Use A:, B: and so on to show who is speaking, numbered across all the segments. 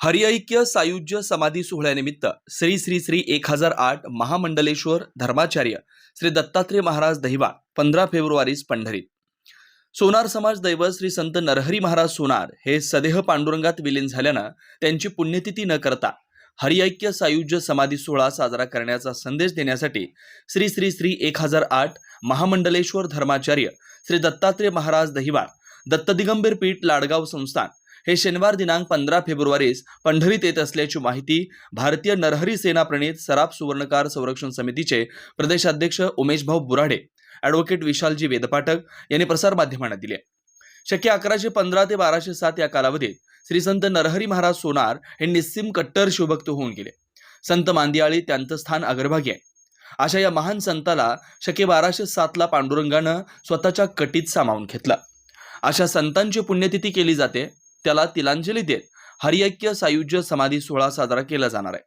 A: हरिऐक्य सायुज्य समाधी सोहळ्यानिमित्त श्री श्री श्री एक हजार आठ महामंडलेश्वर धर्माचार्य श्री दत्तात्रय महाराज दहिवा पंधरा फेब्रुवारीस पंढरीत. सोनार समाज दैवत श्री संत नरहरी महाराज सोनार हे सदेह पांडुरंगात विलीन झाल्यानं त्यांची पुण्यतिथी न करता हरिऐक्य सायुज्य समाधी सोहळा साजरा करण्याचा संदेश देण्यासाठी श्री श्री श्री एक हजार आठ महामंडलेश्वर धर्माचार्य श्री दत्तात्रय महाराज दहिवाळ दत्तदिगंबीर पीठ लाडगाव संस्थान हे शनिवार दिनांक पंधरा फेब्रुवारीस पंढरीत येत असल्याची माहिती भारतीय नरहरी सेना प्रणित सराफ सुवर्णकार संरक्षण समितीचे प्रदेशाध्यक्ष उमेशभाऊ बुराडे ॲडव्होकेट विशालजी वेदपाठक यांनी प्रसारमाध्यमांना दिली. शक्य अकराशे पंधरा ते बाराशे सात या कालावधीत श्री संत नरहरी महाराज सोनार हे निस्सिम कट्टर शिवभक्त होऊन गेले. संत मांदियाळी त्यांचं स्थान अग्रभागी आहे. अशा या महान संताला शके बाराशे सातला पांडुरंगानं स्वतःच्या कटीत सामावून घेतलं. अशा संतांची पुण्यतिथी केली जाते. त्याला तिलांजली देत हरिऐक्य सायुज्य समाधी सोहळा साजरा केला जाणार आहे.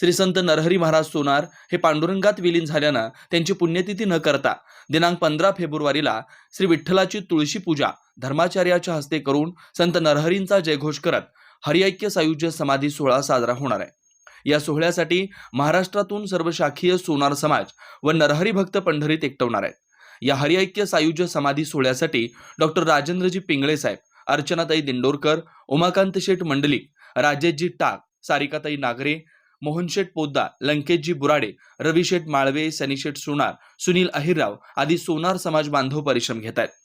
A: श्री संत नरहरी महाराज सोनार हे पांडुरंगात विलीन झाल्यानं त्यांची पुण्यतिथी न करता दिनांक पंधरा फेब्रुवारीला श्री विठ्ठलाची तुळशी पूजा धर्माचार्याच्या हस्ते करून संत नरहरींचा जयघोष करत हरिऐक्य सायुज्य समाधी सोहळा साजरा होणार आहे. या सोहळ्यासाठी महाराष्ट्रातून सर्व शाखीय सोनार समाज व नरहरी भक्त पंढरीत एकटवणार आहेत. या हरिऐक्य सायुज्य समाधी सोहळ्यासाठी डॉक्टर राजेंद्रजी पिंगळे साहेब अर्चनाताई दिंडोरकर उमाकांत शेठ मंडलिक राजेशजी टाक सारिकाताई नागरे मोहनशेठ पोद्दार लंकेशजी बुराडे रविशेठ माळवे सनीशेठ सोनार सुनील अहिरराव आदी सोनार समाज बांधव परिश्रम घेत आहेत